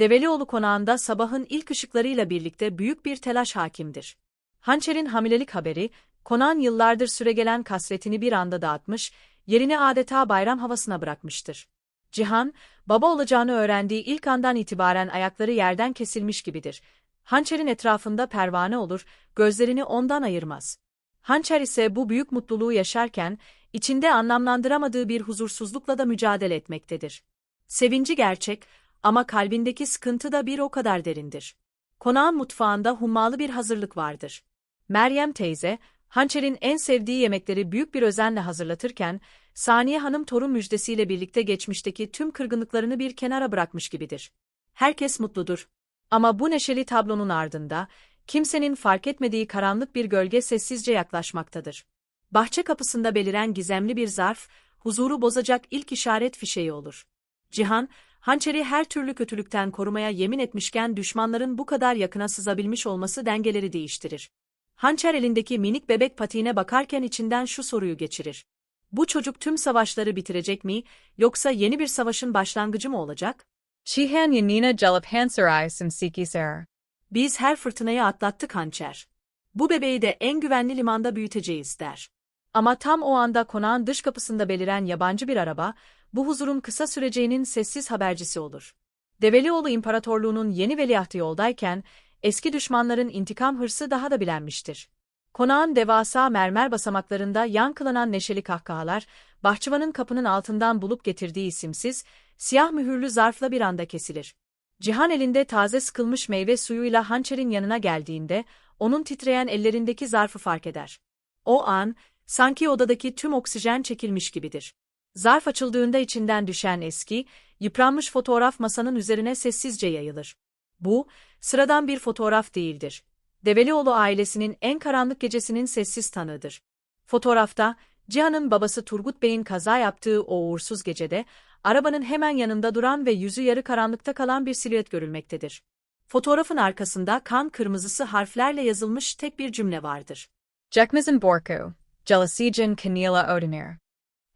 Develioğlu konağında sabahın ilk ışıklarıyla birlikte büyük bir telaş hakimdir. Hançer'in hamilelik haberi, konağın yıllardır süregelen kasvetini bir anda dağıtmış, yerini adeta bayram havasına bırakmıştır. Cihan, baba olacağını öğrendiği ilk andan itibaren ayakları yerden kesilmiş gibidir. Hançer'in etrafında pervane olur, gözlerini ondan ayırmaz. Hançer ise bu büyük mutluluğu yaşarken, içinde anlamlandıramadığı bir huzursuzlukla da mücadele etmektedir. Sevinci gerçek ama kalbindeki sıkıntı da bir o kadar derindir. Konağın mutfağında hummalı bir hazırlık vardır. Meryem teyze, Hançer'in en sevdiği yemekleri büyük bir özenle hazırlatırken, Saniye Hanım torun müjdesiyle birlikte geçmişteki tüm kırgınlıklarını bir kenara bırakmış gibidir. Herkes mutludur. Ama bu neşeli tablonun ardında, kimsenin fark etmediği karanlık bir gölge sessizce yaklaşmaktadır. Bahçe kapısında beliren gizemli bir zarf, huzuru bozacak ilk işaret fişeği olur. Cihan, hançeri her türlü kötülükten korumaya yemin etmişken düşmanların bu kadar yakına sızabilmiş olması dengeleri değiştirir. Hançer elindeki minik bebek patiğine bakarken içinden şu soruyu geçirir. Bu çocuk tüm savaşları bitirecek mi, yoksa yeni bir savaşın başlangıcı mı olacak? Chihan yanina jalap hansarai simsikisar. Biz her fırtınayı atlattık hançer. Bu bebeği de en güvenli limanda büyüteceğiz der. Ama tam o anda konağın dış kapısında beliren yabancı bir araba, bu huzurun kısa süreceğinin sessiz habercisi olur. Develioğlu İmparatorluğu'nun yeni veliahtı yoldayken, eski düşmanların intikam hırsı daha da bilenmiştir. Konağın devasa mermer basamaklarında yankılanan neşeli kahkahalar, bahçıvanın kapının altından bulup getirdiği isimsiz, siyah mühürlü zarfla bir anda kesilir. Cihan elinde taze sıkılmış meyve suyuyla hançerin yanına geldiğinde, onun titreyen ellerindeki zarfı fark eder. O an, sanki odadaki tüm oksijen çekilmiş gibidir. Zarf açıldığında içinden düşen eski, yıpranmış fotoğraf masanın üzerine sessizce yayılır. Bu, sıradan bir fotoğraf değildir. Develioğlu ailesinin en karanlık gecesinin sessiz tanığıdır. Fotoğrafta, Cihan'ın babası Turgut Bey'in kaza yaptığı o uğursuz gecede, arabanın hemen yanında duran ve yüzü yarı karanlıkta kalan bir silüet görülmektedir. Fotoğrafın arkasında kan kırmızısı harflerle yazılmış tek bir cümle vardır. Jekmazin borku. Jelasijan kanila odinir.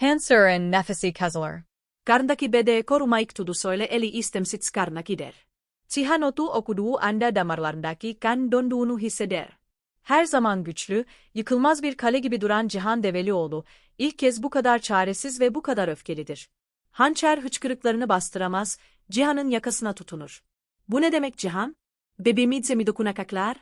Hansarin nefesi kazalar. Karndaki bede korumaik tudusoyle eli istemsit karna gider. Cihanotu okuduğu anda damarlarındaki kan donduğunu hisseder. Her zaman güçlü, yıkılmaz bir kale gibi duran Cihan Develioğlu, ilk kez bu kadar çaresiz ve bu kadar öfkelidir. Hançer hıçkırıklarını bastıramaz, Cihan'ın yakasına tutunur. Bu ne demek Cihan? Bebeğimize mi dokunakaklar?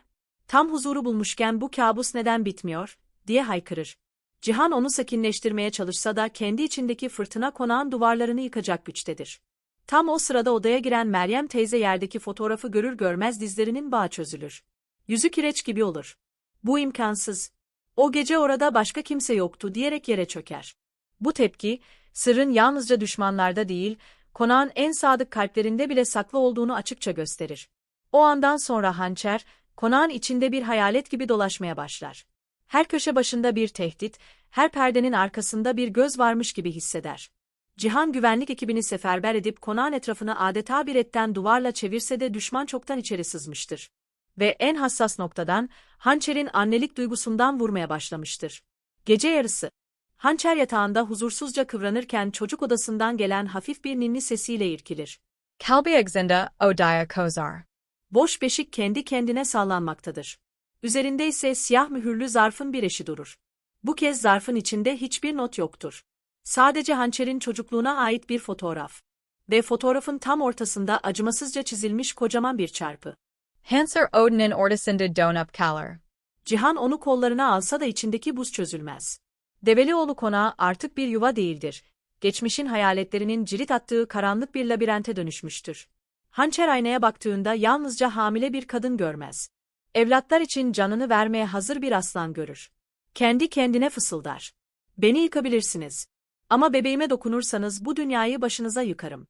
Tam huzuru bulmuşken bu kabus neden bitmiyor, diye haykırır. Cihan onu sakinleştirmeye çalışsa da kendi içindeki fırtına konağın duvarlarını yıkacak güçtedir. Tam o sırada odaya giren Meryem teyze yerdeki fotoğrafı görür görmez dizlerinin bağı çözülür. Yüzü kireç gibi olur. Bu imkansız. O gece orada başka kimse yoktu diyerek yere çöker. Bu tepki, sırrın yalnızca düşmanlarda değil, konağın en sadık kalplerinde bile saklı olduğunu açıkça gösterir. O andan sonra hançer, konağın içinde bir hayalet gibi dolaşmaya başlar. Her köşe başında bir tehdit, her perdenin arkasında bir göz varmış gibi hisseder. Cihan güvenlik ekibini seferber edip konağın etrafını adeta bir etten duvarla çevirse de düşman çoktan içeri sızmıştır. Ve en hassas noktadan, hançerin annelik duygusundan vurmaya başlamıştır. Gece yarısı, hançer yatağında huzursuzca kıvranırken çocuk odasından gelen hafif bir ninni sesiyle irkilir. Kalbi exenda odaya kozar. Boş beşik kendi kendine sallanmaktadır. Üzerinde ise siyah mühürlü zarfın bir eşi durur. Bu kez zarfın içinde hiçbir not yoktur. Sadece hançerin çocukluğuna ait bir fotoğraf. Ve fotoğrafın tam ortasında acımasızca çizilmiş kocaman bir çarpı. Hanser Odinin ortasında donup kalır. Cihan onu kollarına alsa da içindeki buz çözülmez. Develioğlu konağı artık bir yuva değildir. Geçmişin hayaletlerinin cirit attığı karanlık bir labirente dönüşmüştür. Hançer aynaya baktığında yalnızca hamile bir kadın görmez. Evlatlar için canını vermeye hazır bir aslan görür. Kendi kendine fısıldar. Beni yıkabilirsiniz. Ama bebeğime dokunursanız bu dünyayı başınıza yıkarım.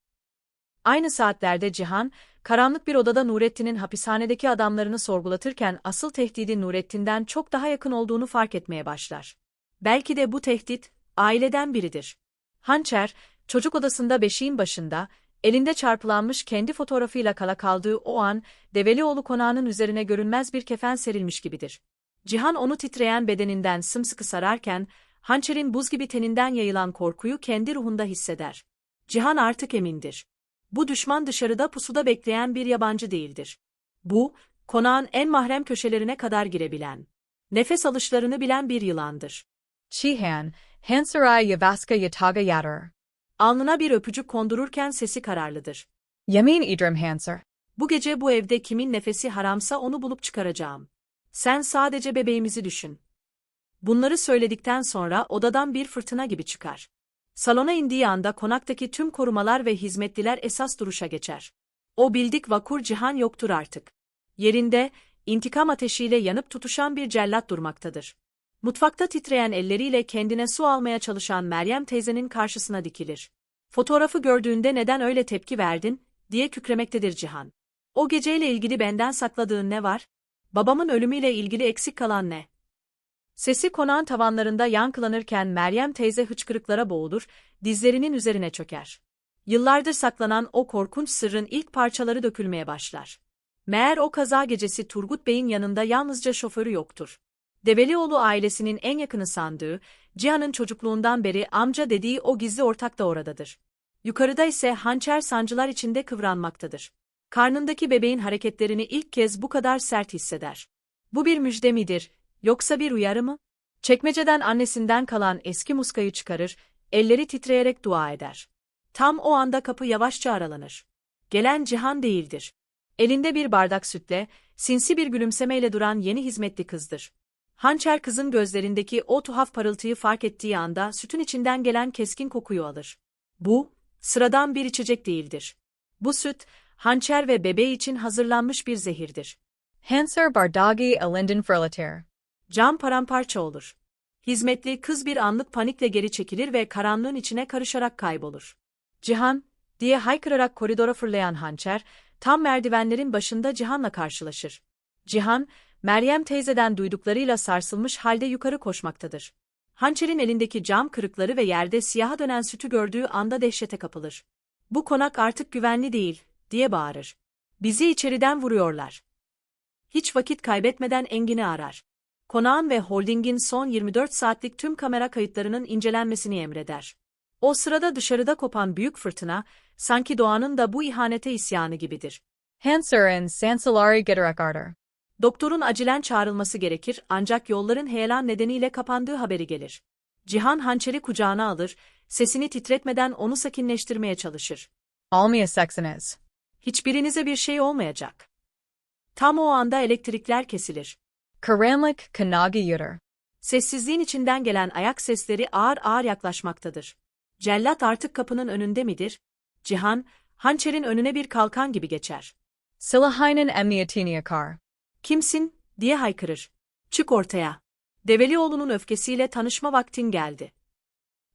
Aynı saatlerde Cihan, karanlık bir odada Nurettin'in hapishanedeki adamlarını sorgulatırken asıl tehdidin Nurettin'den çok daha yakın olduğunu fark etmeye başlar. Belki de bu tehdit, aileden biridir. Hançer, çocuk odasında beşiğin başında, elinde çarpılanmış kendi fotoğrafıyla kala kaldığı o an, Develioğlu konağının üzerine görünmez bir kefen serilmiş gibidir. Cihan onu titreyen bedeninden sımsıkı sararken, hançerin buz gibi teninden yayılan korkuyu kendi ruhunda hisseder. Cihan artık emindir. Bu düşman dışarıda pusuda bekleyen bir yabancı değildir. Bu, konağın en mahrem köşelerine kadar girebilen, nefes alışlarını bilen bir yılandır. Chihan, Hansarai Yavaska Yataga Yatar. Alnına bir öpücük kondururken sesi kararlıdır. Yamin Idrim Hansar. Bu gece bu evde kimin nefesi haramsa onu bulup çıkaracağım. Sen sadece bebeğimizi düşün. Bunları söyledikten sonra odadan bir fırtına gibi çıkar. Salona indiği anda konaktaki tüm korumalar ve hizmetliler esas duruşa geçer. O bildik vakur cihan yoktur artık. Yerinde, intikam ateşiyle yanıp tutuşan bir cellat durmaktadır. Mutfakta titreyen elleriyle kendine su almaya çalışan Meryem teyzenin karşısına dikilir. Fotoğrafı gördüğünde neden öyle tepki verdin, diye kükremektedir Cihan. O geceyle ilgili benden sakladığın ne var? Babamın ölümüyle ilgili eksik kalan ne? Sesi konağın tavanlarında yankılanırken Meryem teyze hıçkırıklara boğulur, dizlerinin üzerine çöker. Yıllardır saklanan o korkunç sırrın ilk parçaları dökülmeye başlar. Meğer o kaza gecesi Turgut Bey'in yanında yalnızca şoförü yoktur. Develioğlu ailesinin en yakını sandığı, Cihan'ın çocukluğundan beri amca dediği o gizli ortak da oradadır. Yukarıda ise hançer sancılar içinde kıvranmaktadır. Karnındaki bebeğin hareketlerini ilk kez bu kadar sert hisseder. Bu bir müjde midir, yoksa bir uyarı mı? Çekmeceden annesinden kalan eski muskayı çıkarır, elleri titreyerek dua eder. Tam o anda kapı yavaşça aralanır. Gelen Cihan değildir. Elinde bir bardak sütle, sinsi bir gülümsemeyle duran yeni hizmetli kızdır. Hançer kızın gözlerindeki o tuhaf parıltıyı fark ettiği anda sütün içinden gelen keskin kokuyu alır. Bu, sıradan bir içecek değildir. Bu süt, hançer ve bebeği için hazırlanmış bir zehirdir. Hansar Bardagi Alinden Furlatir. Cam paramparça olur. Hizmetli kız bir anlık panikle geri çekilir ve karanlığın içine karışarak kaybolur. Cihan, diye haykırarak koridora fırlayan hançer, tam merdivenlerin başında Cihan'la karşılaşır. Cihan, Meryem teyzeden duyduklarıyla sarsılmış halde yukarı koşmaktadır. Hançer'in elindeki cam kırıkları ve yerde siyaha dönen sütü gördüğü anda dehşete kapılır. Bu konak artık güvenli değil, diye bağırır. Bizi içeriden vuruyorlar. Hiç vakit kaybetmeden Engin'i arar. Konağın ve holdingin son 24 saatlik tüm kamera kayıtlarının incelenmesini emreder. O sırada dışarıda kopan büyük fırtına, sanki doğanın da bu ihanete isyanı gibidir. Hansar and Sansalari Arter. Doktorun acilen çağrılması gerekir ancak yolların heyelan nedeniyle kapandığı haberi gelir. Cihan hançeri kucağına alır, sesini titretmeden onu sakinleştirmeye çalışır. Sexines. Hiçbirinize bir şey olmayacak. Tam o anda elektrikler kesilir. Karanlik Kanagi Yutter. Sessizliğin içinden gelen ayak sesleri ağır ağır yaklaşmaktadır. Cellat artık kapının önünde midir? Cihan, hançerin önüne bir kalkan gibi geçer. Silahinen Emniatiniakar. Kimsin? diye haykırır. Çık ortaya. Develioğlu'nun öfkesiyle tanışma vaktin geldi.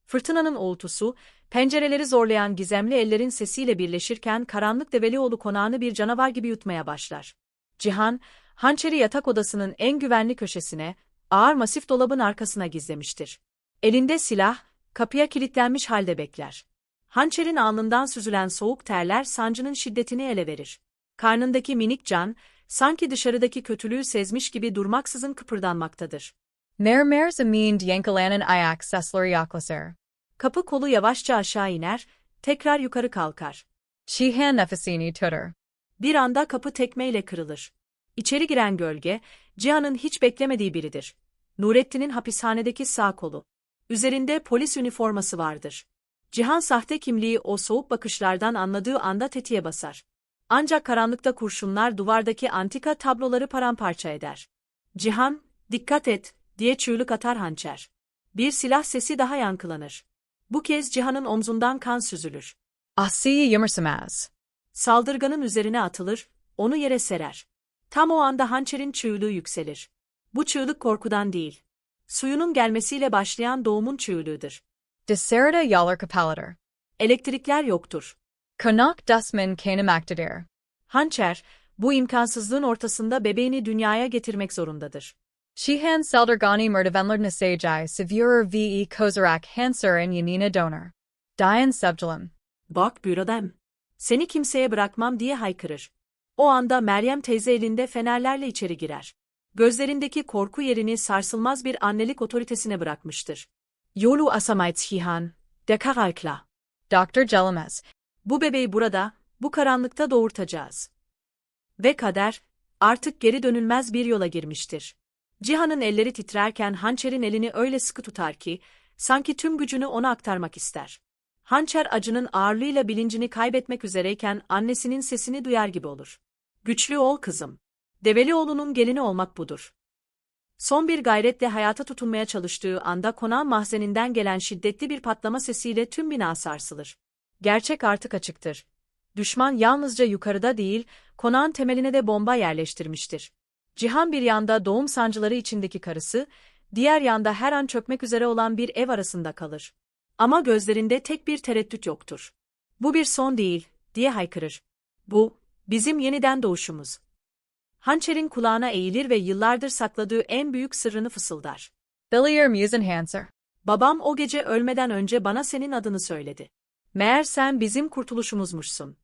Fırtınanın uğultusu, pencereleri zorlayan gizemli ellerin sesiyle birleşirken karanlık Develioğlu konağını bir canavar gibi yutmaya başlar. Cihan, hançeri yatak odasının en güvenli köşesine, ağır masif dolabın arkasına gizlemiştir. Elinde silah, kapıya kilitlenmiş halde bekler. Hançerin alnından süzülen soğuk terler sancının şiddetini ele verir. Karnındaki minik can, sanki dışarıdaki kötülüğü sezmiş gibi durmaksızın kıpırdanmaktadır. Mer Mer Zamind Yankalanan Ayak Sesler Yaklasar. Kapı kolu yavaşça aşağı iner, tekrar yukarı kalkar. Chihan Nefesini Tutter. Bir anda kapı tekmeyle kırılır. İçeri giren gölge, Cihan'ın hiç beklemediği biridir. Nurettin'in hapishanedeki sağ kolu. Üzerinde polis üniforması vardır. Cihan sahte kimliği o soğuk bakışlardan anladığı anda tetiğe basar. Ancak karanlıkta kurşunlar duvardaki antika tabloları paramparça eder. Cihan, dikkat et, diye çığlık atar hançer. Bir silah sesi daha yankılanır. Bu kez Cihan'ın omzundan kan süzülür. Asiyi Yummersamaz. Saldırganın üzerine atılır, onu yere serer. Tam o anda hançerin çığlığı yükselir. Bu çığlık korkudan değil. Suyunun gelmesiyle başlayan doğumun çığlığıdır. Deserida Yalar Kapalater. Elektrikler yoktur. Konak Dusman Kanamaktadir. Hançer, bu imkansızlığın ortasında bebeğini dünyaya getirmek zorundadır. Chihan Seldergani Murdavenler Nasajai Sevurer Ve Kozarak Hansar and Yanina Donor. Dian Subjalim. Bak bürodem. Seni kimseye bırakmam diye haykırır. O anda Meryem teyze elinde fenerlerle içeri girer. Gözlerindeki korku yerini sarsılmaz bir annelik otoritesine bırakmıştır. Yolu asamaits hihan, dekaralkla. Dr. Jelames. Bu bebeği burada, Bu karanlıkta doğurtacağız. Ve kader, artık geri dönülmez bir yola girmiştir. Cihan'ın elleri titrerken hançerin elini öyle sıkı tutar ki, sanki tüm gücünü ona aktarmak ister. Hançer acının ağırlığıyla bilincini kaybetmek üzereyken annesinin sesini duyar gibi olur. Güçlü ol kızım. Develioğlu'nun gelini olmak budur. Son bir gayretle hayata tutunmaya çalıştığı anda konağın mahzeninden gelen şiddetli bir patlama sesiyle tüm bina sarsılır. Gerçek artık açıktır. Düşman yalnızca yukarıda değil, konağın temeline de bomba yerleştirmiştir. Cihan bir yanda doğum sancıları içindeki karısı, diğer yanda her an çökmek üzere olan bir ev arasında kalır. Ama gözlerinde tek bir tereddüt yoktur. Bu bir son değil, diye haykırır. Bu, bizim yeniden doğuşumuz. Hançer'in kulağına eğilir ve yıllardır sakladığı en büyük sırrını fısıldar. Billier Musenhanser. Babam o gece ölmeden önce bana senin adını söyledi. Meğer sen bizim kurtuluşumuzmuşsun.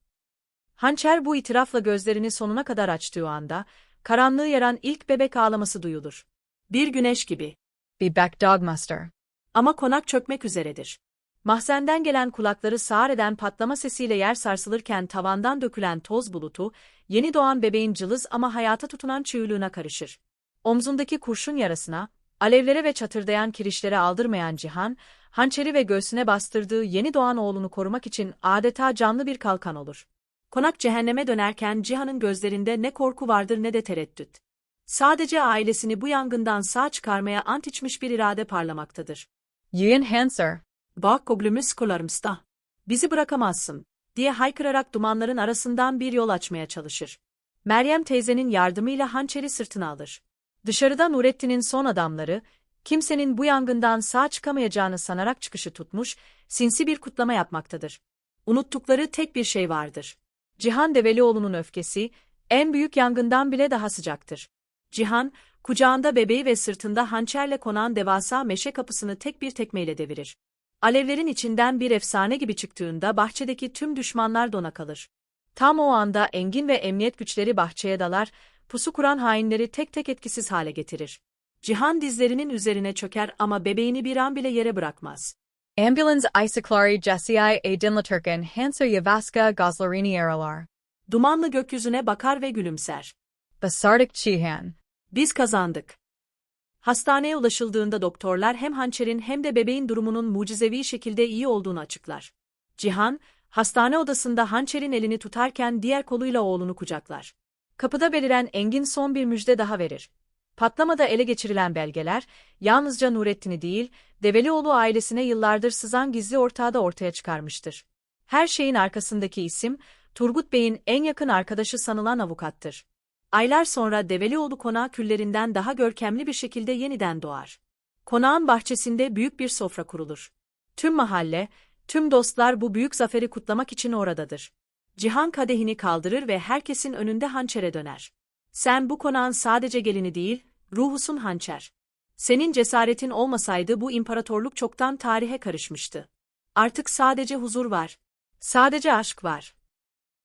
Hançer bu itirafla gözlerini sonuna kadar açtığı anda, karanlığı yaran ilk bebek ağlaması duyulur. Bir güneş gibi. Be back Dogmuster. Ama konak çökmek üzeredir. Mahzenden gelen kulakları sağır eden patlama sesiyle yer sarsılırken tavandan dökülen toz bulutu, yeni doğan bebeğin cılız ama hayata tutunan çığlığına karışır. Omzundaki kurşun yarasına, alevlere ve çatırdayan kirişlere aldırmayan Cihan, hançeri ve göğsüne bastırdığı yeni doğan oğlunu korumak için adeta canlı bir kalkan olur. Konak cehenneme dönerken Cihan'ın gözlerinde ne korku vardır ne de tereddüt. Sadece ailesini bu yangından sağ çıkarmaya ant içmiş bir irade parlamaktadır. Yin Hanser. Bak koglümüz kolarımsta. Bizi bırakamazsın, diye haykırarak dumanların arasından bir yol açmaya çalışır. Meryem teyzenin yardımıyla hançeri sırtına alır. Dışarıda Nurettin'in son adamları, kimsenin bu yangından sağ çıkamayacağını sanarak çıkışı tutmuş, sinsi bir kutlama yapmaktadır. Unuttukları tek bir şey vardır. Cihan Develioğlu'nun öfkesi, en büyük yangından bile daha sıcaktır. Cihan, kucağında bebeği ve sırtında hançerle konan devasa meşe kapısını tek bir tekmeyle devirir. Alevlerin içinden bir efsane gibi çıktığında bahçedeki tüm düşmanlar dona kalır. Tam o anda Engin ve emniyet güçleri bahçeye dalar, pusu kuran hainleri tek tek etkisiz hale getirir. Cihan dizlerinin üzerine çöker ama bebeğini bir an bile yere bırakmaz. Ambulance Isaklari Jessiai A. Dinlaturkan Hanser Yavaska Goslarini Aralar. Dumanlı gökyüzüne bakar ve gülümser. Basardik Chihan. Biz kazandık. Hastaneye ulaşıldığında doktorlar hem hançerin hem de bebeğin durumunun mucizevi şekilde iyi olduğunu açıklar. Cihan, hastane odasında hançerin elini tutarken diğer koluyla oğlunu kucaklar. Kapıda beliren Engin son bir müjde daha verir. Patlamada ele geçirilen belgeler, yalnızca Nurettin'i değil, Develioğlu ailesine yıllardır sızan gizli ortağı da ortaya çıkarmıştır. Her şeyin arkasındaki isim, Turgut Bey'in en yakın arkadaşı sanılan avukattır. Aylar sonra Develioğlu konağı küllerinden daha görkemli bir şekilde yeniden doğar. Konağın bahçesinde büyük bir sofra kurulur. Tüm mahalle, tüm dostlar bu büyük zaferi kutlamak için oradadır. Cihan kadehini kaldırır ve herkesin önünde hançere döner. Sen bu konağın sadece gelini değil, ruhusun hançer. Senin cesaretin olmasaydı bu imparatorluk çoktan tarihe karışmıştı. Artık sadece huzur var. Sadece aşk var.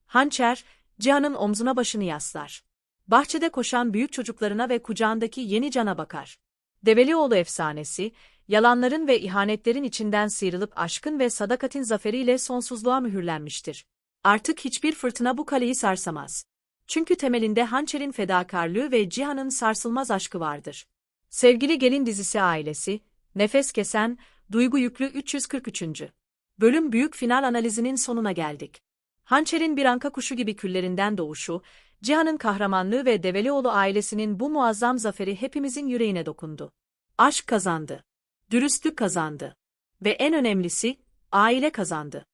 Hançer, Cihan'ın omzuna başını yaslar. Bahçede koşan büyük çocuklarına ve kucağındaki yeni cana bakar. Develioğlu efsanesi, yalanların ve ihanetlerin içinden sıyrılıp aşkın ve sadakatin zaferiyle sonsuzluğa mühürlenmiştir. Artık hiçbir fırtına bu kaleyi sarsamaz. Çünkü temelinde hançerin fedakarlığı ve Cihan'ın sarsılmaz aşkı vardır. Sevgili Gelin dizisi ailesi, nefes kesen, duygu yüklü 343. Bölüm büyük final analizinin sonuna geldik. Hançer'in bir anka kuşu gibi küllerinden doğuşu, Cihan'ın kahramanlığı ve Develioğlu ailesinin bu muazzam zaferi hepimizin yüreğine dokundu. Aşk kazandı. Dürüstlük kazandı. Ve en önemlisi, aile kazandı.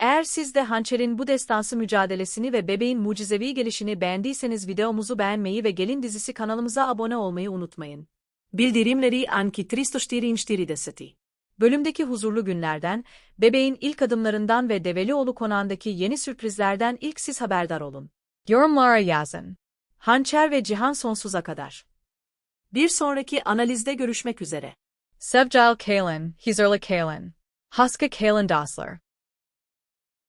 Eğer siz de Hançer'in bu destansı mücadelesini ve bebeğin mucizevi gelişini beğendiyseniz videomuzu beğenmeyi ve Gelin dizisi kanalımıza abone olmayı unutmayın. Bildirimleri Anki 344 Bölümdeki huzurlu günlerden, bebeğin ilk adımlarından ve Develioğlu konağındaki yeni sürprizlerden ilk siz haberdar olun. Yorumlara yazın. Hançer ve Cihan sonsuza kadar. Bir sonraki analizde görüşmek üzere. Sevgil Kalin, Hizerla Kalin. Haska Kalin Dasler.